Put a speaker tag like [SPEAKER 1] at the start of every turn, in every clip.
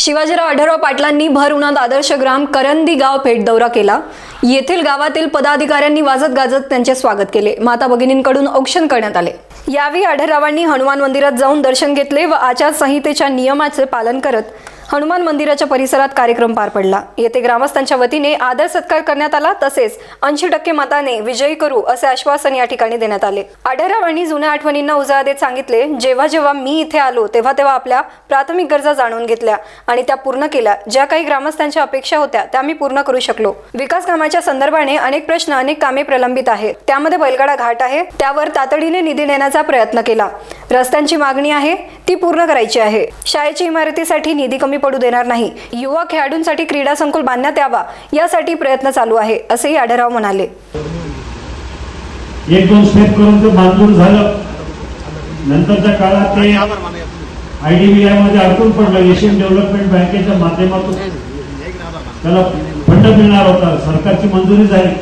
[SPEAKER 1] शिवाजीराव आढळराव पाटलांनी भर उन्हात आदर्श ग्राम करंदी गाव भेट दौरा केला. येथील गावातील पदाधिकाऱ्यांनी वाजत गाजत त्यांचे स्वागत केले. माता भगिनींकडून औक्षण करण्यात आले. यावेळी आढळरावांनी हनुमान मंदिरात जाऊन दर्शन घेतले व आचारसंहितेच्या नियमाचे पालन करत हनुमान मंदिराच्या परिसरात कार्यक्रम पार पडला. येथे ग्रामस्थांच्या वतीने आदर सत्कार करण्यात आला तसेच ऐंशी टक्के मताने विजयी करू असे आश्वासन या ठिकाणी देण्यात आले. आढळरावांनी जुन्या आठवणींना उजाळा देत सांगितले जेव्हा जेव्हा मी इथे आलो तेव्हा तेव्हा आपल्या प्राथमिक गरजा जाणून घेतल्या आणि त्या पूर्ण केल्या. ज्या काही ग्रामस्थांच्या अपेक्षा होत्या त्या मी पूर्ण करू शकलो. विकास कामाच्या संदर्भाने अनेक प्रश्न अनेक कामे प्रलंबित आहेत. त्यामध्ये बैलगाडा घाट आहे. त्यावर तातडीने निधी नेण्याचा प्रयत्न केला. रस्त्यांची मागणी आहे ती पूर्ण करायची आहे. शाळेच्या इमारतीसाठी निधी कमी पडू देणार नाही. युवा खेळाडूंसाठी क्रीडा संकुल बांधण्यात यावा यासाठी प्रयत्न चालू आहे असेही आढराव म्हणाले.
[SPEAKER 2] एक दोन स्टेप करून ते बांधून झालं. नंतरच्या काळात ते आयडीबीआयमध्ये अडकून पडलं. एशियन डेव्हलपमेंट बँकेच्या माध्यमातून. त्याला फंड मिळणार होता. सरकारची मंजुरी झाली.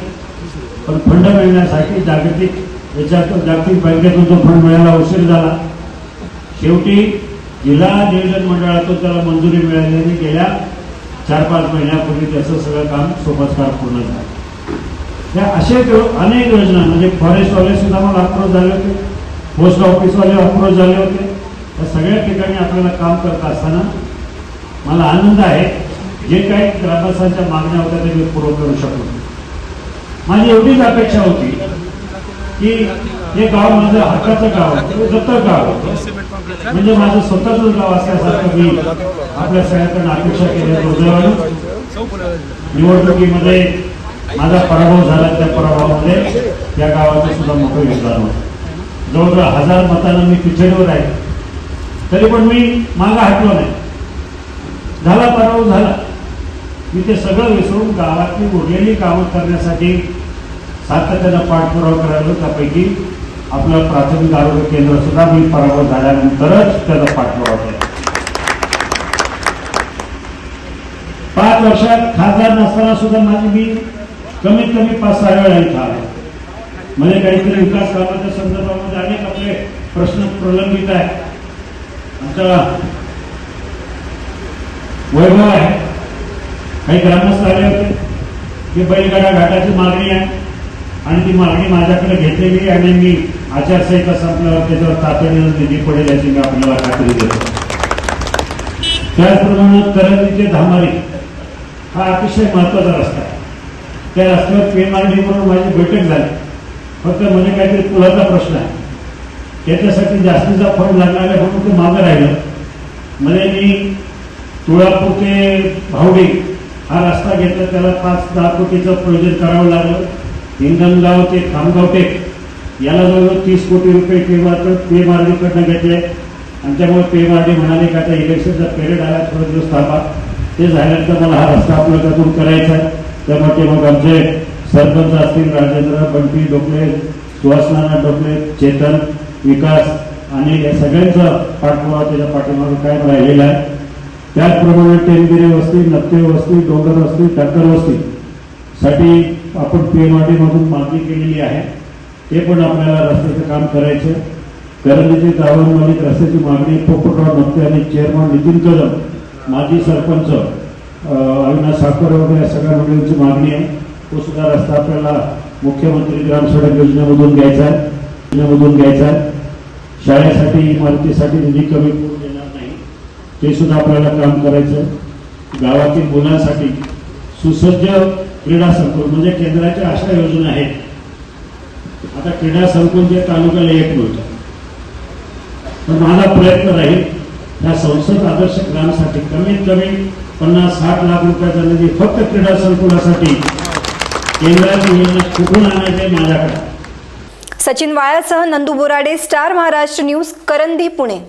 [SPEAKER 2] पण फंड मिळण्यासाठी जागतिक त्याच्यात जागतिक बँकेतून तो फंड मिळायला उशीर झाला. शेवटी जिल्हा नियोजन मंडळातून त्याला मंजुरी मिळाली आणि गेल्या चार पाच महिन्यापूर्वी. त्याचं सगळं काम सोबतकार पूर्ण झालं. त्या असे अनेक योजना म्हणजे फॉरेस्टवाले सुद्धा मला अप्रोच झाले होते. पोस्ट ऑफिसवाले अप्रोच झाले होते. या सगळ्या ठिकाणी आपल्याला काम करत असताना मला आनंद आहे. जे काही ग्रामस्थांच्या मागण्या होत्या ते मी पूर्ण करू शकलो. माझी एवढीच अपेक्षा होती की हे गाव माझं हक्काचं गाव दत्तक गाव. म्हणजे माझं स्वतःच गाव असल्यासारखं मी आपल्या सगळ्यांकडून अपेक्षा केल्या दुर्दैवानं निवडणुकीमध्ये माझा पराभव झाला त्या पराभवामध्ये त्या गावाचं सुद्धा मोठं योगदान होतं. जवळजवळ हजार मतानं मी पिछेडवर आहे. तरी पण मी मागं हटलो नाही. झाला पराभव झाला. मी ते सगळं विसरून गावातली उरलेली कामं करण्यासाठी सातत्यानं पाठपुरावा करायला त्यापैकी आपलं प्राथमिक आरोग्य केंद्र सुद्धा मी पराभव झाल्यानंतरच त्याचा पाठपुरावा केला. पाच वर्षात खासदार नसताना सुद्धा माझी मी कमीत कमी पाच सहा वेळा इथं आलो. म्हणजे काहीतरी विकास कामाच्या संदर्भामध्ये अनेक आपले प्रश्न प्रलंबित आहे आमच्या वैभव आहे. काही ग्रामस्थ आले होते. की बैलगाडा घाटाची मागणी आहे. आणि ती मागणी माझ्याकडे घेतलेली आणि मी आचारसंहिता संपल्यावर त्याच्यावर तातडीनं निधी पडेल याची मी आपल्याला खात्री देतो. त्याचप्रमाणे करंजीचे धामारी हा अतिशय महत्त्वाचा रस्ता आहे. त्या रस्त्यावर पेमारडी म्हणून माझी बैठक झाली. फक्त म्हणजे काहीतरी पुलाचा प्रश्न आहे. त्याच्यासाठी जास्तीचा फंड लागणार आहे म्हणून ते मागं राहिलं. म्हणजे मी तुळापूर ते भावडी हा रस्ता घेतला त्याला पाच दहा कोटीचं प्रयोजन करावं लागलं. हिंगणगाव ते खामगाव टेक याला जवळजवळ तीस कोटी रुपये पेमार पेमार्डीकडनं घेतले. आणि त्यामुळे पे पेमार्डी म्हणाले का त्या इलेक्शनचा पेरियड आला थोडे दिवस थांबा. ते झाल्यानंतर मला हा रस्ता आपल्याकडून करायचा आहे. त्यामध्ये मग आमचे सरपंच असतील राजेंद्र बंटी डोकले सुहासनाना डोकले चेतन विकास आणि या सगळ्यांचा पाठपुरावा त्याच्या पाठीमागे कायम राहिलेला आहे. त्याचप्रमाणे टेनगिरे वस्ती नत्ते वस्ती डोंगर वस्ती टक्कर वस्ती साठी आपण पीएमआरडीमधून मागणी केलेली आहे. ते पण आपल्याला रस्त्याचं काम करायचं. करंजीचे गावांमध्ये रस्त्याची मागणी पोपटराव नत्ते आणि चेअरमन नितीन कदम माजी सरपंच अविनाश साखर वगैरे सगळ्या मंडळींची मागणी आहे. तो सुद्धा रस्ता आपल्याला मुख्यमंत्री ग्राम सडक योजनेमधून घ्यायचा आहे. योजनेमधून घ्यायचा आहे. शाळेसाठी इमारतीसाठी निधी कमी करून देणार नाही. ते सुद्धा आपल्याला काम करायचं गावातील मुलांसाठी सुसज्ज क्रीडा संकुल म्हणजे केंद्राच्या अशा योजना आहेत. आता क्रीडा संकुल जे तालुक्याला एक मिळतं तर माझा प्रयत्न राहील त्या संसद आदर्श ग्रामसाठी कमीत कमी पन्नास साठ लाख रुपयाचा निधी फक्त क्रीडा संकुलासाठी केंद्राची योजना कुठून आणायचे माझ्याकडे?
[SPEAKER 1] सचिन वाळ्यासह नंदू बोराडे स्टार महाराष्ट्र न्यूज करंदी पुणे.